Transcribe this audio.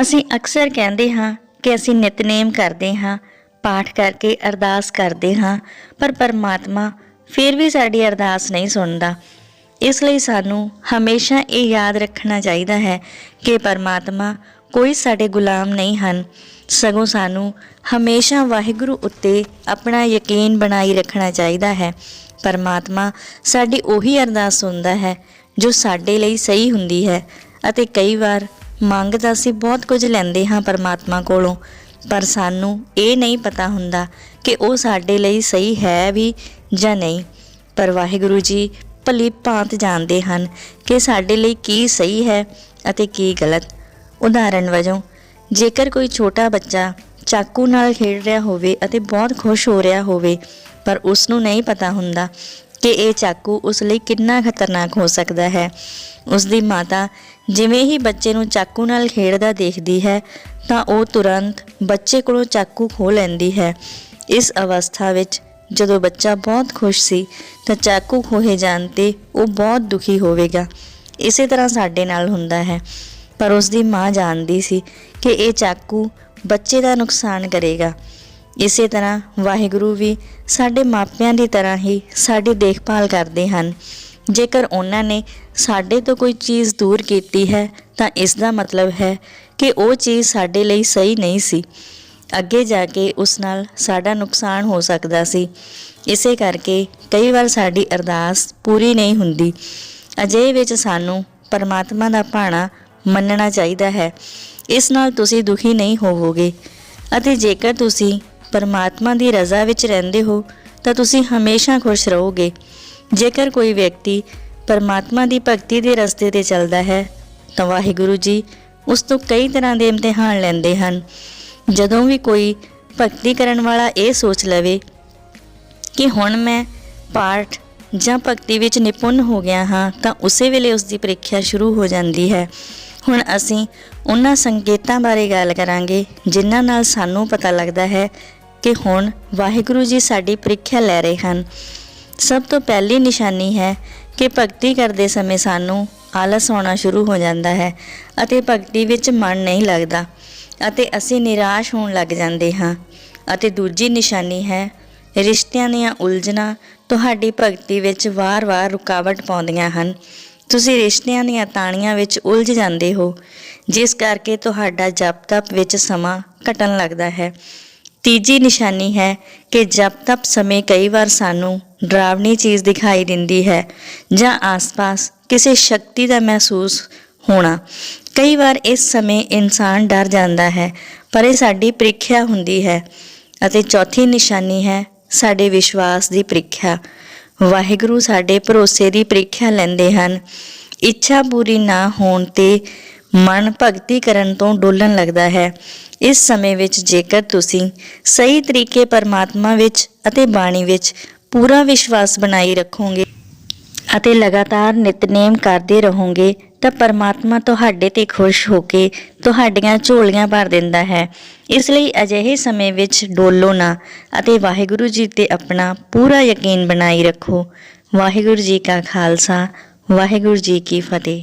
ਅਸੀਂ ਅਕਸਰ ਕਹਿੰਦੇ ਹਾਂ ਕਿ ਅਸੀਂ ਨਿਤਨੇਮ ਕਰਦੇ ਹਾਂ, ਪਾਠ ਕਰਕੇ ਅਰਦਾਸ ਕਰਦੇ ਹਾਂ, ਪਰ ਪਰਮਾਤਮਾ ਫਿਰ ਵੀ ਸਾਡੀ ਅਰਦਾਸ ਨਹੀਂ ਸੁਣਦਾ। ਇਸ ਲਈ ਸਾਨੂੰ ਹਮੇਸ਼ਾ ਇਹ ਯਾਦ ਰੱਖਣਾ ਚਾਹੀਦਾ ਹੈ ਕਿ ਪਰਮਾਤਮਾ ਕੋਈ ਸਾਡੇ ਗੁਲਾਮ ਨਹੀਂ ਹਨ। ਸਗੋਂ ਸਾਨੂੰ ਹਮੇਸ਼ਾ ਵਾਹਿਗੁਰੂ ਉੱਤੇ ਆਪਣਾ ਯਕੀਨ ਬਣਾਈ ਰੱਖਣਾ ਚਾਹੀਦਾ ਹੈ। ਪਰਮਾਤਮਾ ਸਾਡੀ ਉਹੀ ਅਰਦਾਸ ਸੁਣਦਾ ਹੈ ਜੋ ਸਾਡੇ ਲਈ ਸਹੀ ਹੁੰਦੀ ਹੈ ਅਤੇ ਕਈ ਵਾਰ ਮੰਗ ਤਾਂ ਅਸੀਂ ਬਹੁਤ ਕੁਝ ਲੈਂਦੇ ਹਾਂ ਪਰਮਾਤਮਾ ਕੋਲੋਂ, ਪਰ ਸਾਨੂੰ ਇਹ ਨਹੀਂ ਪਤਾ ਹੁੰਦਾ ਕਿ ਉਹ ਸਾਡੇ ਲਈ ਸਹੀ ਹੈ ਵੀ ਜਾਂ ਨਹੀਂ। ਪਰ ਵਾਹਿਗੁਰੂ ਜੀ ਭਲੀ ਭਾਂਤ ਜਾਣਦੇ ਹਨ ਕਿ ਸਾਡੇ ਲਈ ਕੀ ਸਹੀ ਹੈ ਅਤੇ ਕੀ ਗਲਤ। ਉਦਾਹਰਣ ਵਜੋਂ, ਜੇਕਰ ਕੋਈ ਛੋਟਾ ਬੱਚਾ ਚਾਕੂ ਨਾਲ ਖੇਡ ਰਿਹਾ ਹੋਵੇ ਅਤੇ ਬਹੁਤ ਖੁਸ਼ ਹੋ ਰਿਹਾ ਹੋਵੇ, ਪਰ ਉਸ ਨੂੰ ਨਹੀਂ ਪਤਾ ਹੁੰਦਾ ਕਿ ਇਹ ਚਾਕੂ ਉਸ ਲਈ ਕਿੰਨਾ ਖਤਰਨਾਕ ਹੋ ਸਕਦਾ ਹੈ। ਉਸ ਦੀ ਮਾਤਾ ਜਿਵੇਂ ਹੀ ਬੱਚੇ ਨੂੰ ਚਾਕੂ ਨਾਲ ਖੇਡਦਾ ਦੇਖਦੀ ਹੈ, ਤਾਂ ਉਹ ਤੁਰੰਤ ਬੱਚੇ ਕੋਲੋਂ ਚਾਕੂ ਖੋਹ ਲੈਂਦੀ ਹੈ। ਇਸ ਅਵਸਥਾ ਵਿੱਚ ਜਦੋਂ ਬੱਚਾ ਬਹੁਤ ਖੁਸ਼ ਸੀ, ਤਾਂ ਚਾਕੂ ਖੋਹੇ ਜਾਣ ਤੇ ਉਹ ਬਹੁਤ ਦੁਖੀ ਹੋਵੇਗਾ। ਇਸੇ ਤਰ੍ਹਾਂ ਸਾਡੇ ਨਾਲ ਹੁੰਦਾ ਹੈ। ਪਰ ਉਸ ਦੀ ਮਾਂ ਜਾਣਦੀ ਸੀ ਕਿ ਇਹ ਚਾਕੂ ਬੱਚੇ ਦਾ ਨੁਕਸਾਨ ਕਰੇਗਾ। ਇਸੇ ਤਰ੍ਹਾਂ ਵਾਹਿਗੁਰੂ ਵੀ ਸਾਡੇ ਮਾਪਿਆਂ ਦੀ ਤਰ੍ਹਾਂ ਹੀ ਸਾਡੀ ਦੇਖਭਾਲ ਕਰਦੇ ਹਨ। ਜੇਕਰ ਉਹਨਾਂ ਨੇ ਸਾਡੇ ਤੋਂ ਕੋਈ ਚੀਜ਼ ਦੂਰ ਕੀਤੀ ਹੈ, ਤਾਂ ਇਸ ਦਾ ਮਤਲਬ ਹੈ ਕਿ ਉਹ ਚੀਜ਼ ਸਾਡੇ ਲਈ ਸਹੀ ਨਹੀਂ ਸੀ। ਅੱਗੇ ਜਾ ਕੇ ਉਸ ਨਾਲ ਸਾਡਾ ਨੁਕਸਾਨ ਹੋ ਸਕਦਾ ਸੀ। ਇਸੇ ਕਰਕੇ ਕਈ ਵਾਰ ਸਾਡੀ ਅਰਦਾਸ ਪੂਰੀ ਨਹੀਂ ਹੁੰਦੀ। ਅਜਿਹੇ ਵਿੱਚ ਸਾਨੂੰ ਪਰਮਾਤਮਾ ਦਾ ਭਾਣਾ ਮੰਨਣਾ ਚਾਹੀਦਾ ਹੈ। ਇਸ ਨਾਲ ਤੁਸੀਂ ਦੁਖੀ ਨਹੀਂ ਹੋਵੋਗੇ। ਅਤੇ ਜੇਕਰ ਤੁਸੀਂ ਪਰਮਾਤਮਾ ਦੀ ਰਜ਼ਾ ਵਿੱਚ ਰਹਿੰਦੇ ਹੋ, ਤਾਂ ਤੁਸੀਂ ਹਮੇਸ਼ਾ ਖੁਸ਼ ਰਹੋਗੇ। ਜੇਕਰ ਕੋਈ ਵਿਅਕਤੀ ਪਰਮਾਤਮਾ ਦੀ ਭਗਤੀ ਦੇ ਰਸਤੇ ਤੇ ਚੱਲਦਾ ਹੈ, ਤਾਂ ਵਾਹਿਗੁਰੂ ਜੀ ਉਸ ਤੋਂ ਕਈ ਤਰ੍ਹਾਂ ਦੇ ਇਮਤਿਹਾਨ ਲੈਂਦੇ ਹਨ। ਜਦੋਂ ਵੀ ਕੋਈ ਭਗਤੀ ਕਰਨ ਵਾਲਾ ਇਹ ਸੋਚ ਲਵੇ ਕਿ ਹੁਣ ਮੈਂ ਪਾਠ ਜਾਂ ਭਗਤੀ ਵਿੱਚ ਨਿਪੁੰਨ ਹੋ ਗਿਆ ਹਾਂ, ਤਾਂ ਉਸੇ ਵੇਲੇ ਉਸ ਦੀ ਪ੍ਰੀਖਿਆ ਸ਼ੁਰੂ ਹੋ ਜਾਂਦੀ ਹੈ। ਹੁਣ ਅਸੀਂ ਉਹਨਾਂ ਸੰਕੇਤਾਂ ਬਾਰੇ ਗੱਲ ਕਰਾਂਗੇ, ਜਿਨ੍ਹਾਂ ਨਾਲ ਸਾਨੂੰ ਪਤਾ ਲੱਗਦਾ ਹੈ ਕਿ ਹੁਣ ਵਾਹਿਗੁਰੂ ਜੀ ਸਾਡੀ ਪ੍ਰੀਖਿਆ ਲੈ ਰਹੇ ਹਨ। ਸਭ ਤੋਂ ਪਹਿਲੀ ਨਿਸ਼ਾਨੀ ਹੈ ਕਿ ਭਗਤੀ ਕਰਦੇ ਸਮੇਂ ਸਾਨੂੰ ਆਲਸ ਆਉਣਾ ਸ਼ੁਰੂ ਹੋ ਜਾਂਦਾ ਹੈ ਅਤੇ ਭਗਤੀ ਵਿੱਚ ਮਨ ਨਹੀਂ ਲੱਗਦਾ ਅਤੇ ਅਸੀਂ ਨਿਰਾਸ਼ ਹੋਣ ਲੱਗ ਜਾਂਦੇ ਹਾਂ। ਅਤੇ ਦੂਜੀ ਨਿਸ਼ਾਨੀ ਹੈ, ਰਿਸ਼ਤਿਆਂ ਦੀਆਂ ਉਲਝਣਾਂ ਤੁਹਾਡੀ ਭਗਤੀ ਵਿੱਚ ਵਾਰ-ਵਾਰ ਰੁਕਾਵਟ ਪਾਉਂਦੀਆਂ ਹਨ। ਤੁਸੀਂ ਰਿਸ਼ਤਿਆਂ ਦੀਆਂ ਤਾਣੀਆਂ ਵਿੱਚ ਉਲਝ ਜਾਂਦੇ ਹੋ, ਜਿਸ ਕਰਕੇ ਤੁਹਾਡਾ ਜਪ ਤਪ ਵਿੱਚ ਸਮਾਂ ਘਟਣ ਲੱਗਦਾ ਹੈ। ਤੀਜੀ ਨਿਸ਼ਾਨੀ ਹੈ ਕਿ ਜਪ ਤਪ ਸਮੇਂ ਕਈ ਵਾਰ ਸਾਨੂੰ ਡਰਾਵਣੀ ਚੀਜ਼ ਦਿਖਾਈ ਦਿੰਦੀ ਹੈ ਜਾਂ ਆਸ-ਪਾਸ ਕਿਸੇ ਸ਼ਕਤੀ ਦਾ ਮਹਿਸੂਸ ਹੋਣਾ। ਕਈ ਵਾਰ ਇਸ ਸਮੇਂ ਇਨਸਾਨ ਡਰ ਜਾਂਦਾ ਹੈ, ਪਰ ਇਹ ਸਾਡੀ ਪ੍ਰੀਖਿਆ ਹੁੰਦੀ ਹੈ ਅਤੇ ਚੌਥੀ ਨਿਸ਼ਾਨੀ ਹੈ ਸਾਡੇ ਵਿਸ਼ਵਾਸ ਦੀ ਪ੍ਰੀਖਿਆ। ਵਾਹਿਗੁਰੂ ਸਾਡੇ ਭਰੋਸੇ ਦੀ ਪ੍ਰੀਖਿਆ ਲੈਂਦੇ ਹਨ। ਇੱਛਾ ਪੂਰੀ ਨਾ ਹੋਣ ਤੇ ਮਨ ਭਗਤੀ ਕਰਨ ਤੋਂ ਡੋਲਣ ਲੱਗਦਾ ਹੈ। ਇਸ ਸਮੇਂ ਵਿੱਚ ਜੇਕਰ ਤੁਸੀਂ ਸਹੀ ਤਰੀਕੇ ਪਰਮਾਤਮਾ ਵਿੱਚ ਅਤੇ ਬਾਣੀ ਵਿੱਚ ਪੂਰਾ ਵਿਸ਼ਵਾਸ ਬਣਾਈ ਰੱਖੋਗੇ ਅਤੇ ਲਗਾਤਾਰ ਨਿਤਨੇਮ ਕਰਦੇ ਰਹੋਗੇ, ਤਾਂ ਪਰਮਾਤਮਾ ਤੁਹਾਡੇ ਤੇ ਖੁਸ਼ ਹੋ ਕੇ ਤੁਹਾਡੀਆਂ ਝੋਲੀਆਂ ਭਰ ਦਿੰਦਾ ਹੈ। ਇਸ ਲਈ ਅਜਿਹੇ ਸਮੇਂ ਵਿੱਚ ਡੋਲੋ ਨਾ ਅਤੇ ਵਾਹਿਗੁਰੂ ਜੀ ਤੇ ਆਪਣਾ ਪੂਰਾ ਯਕੀਨ ਬਣਾਈ ਰੱਖੋ। ਵਾਹਿਗੁਰੂ ਜੀ ਕਾ ਖਾਲਸਾ, ਵਾਹਿਗੁਰੂ ਜੀ ਕੀ ਫਤਿਹ।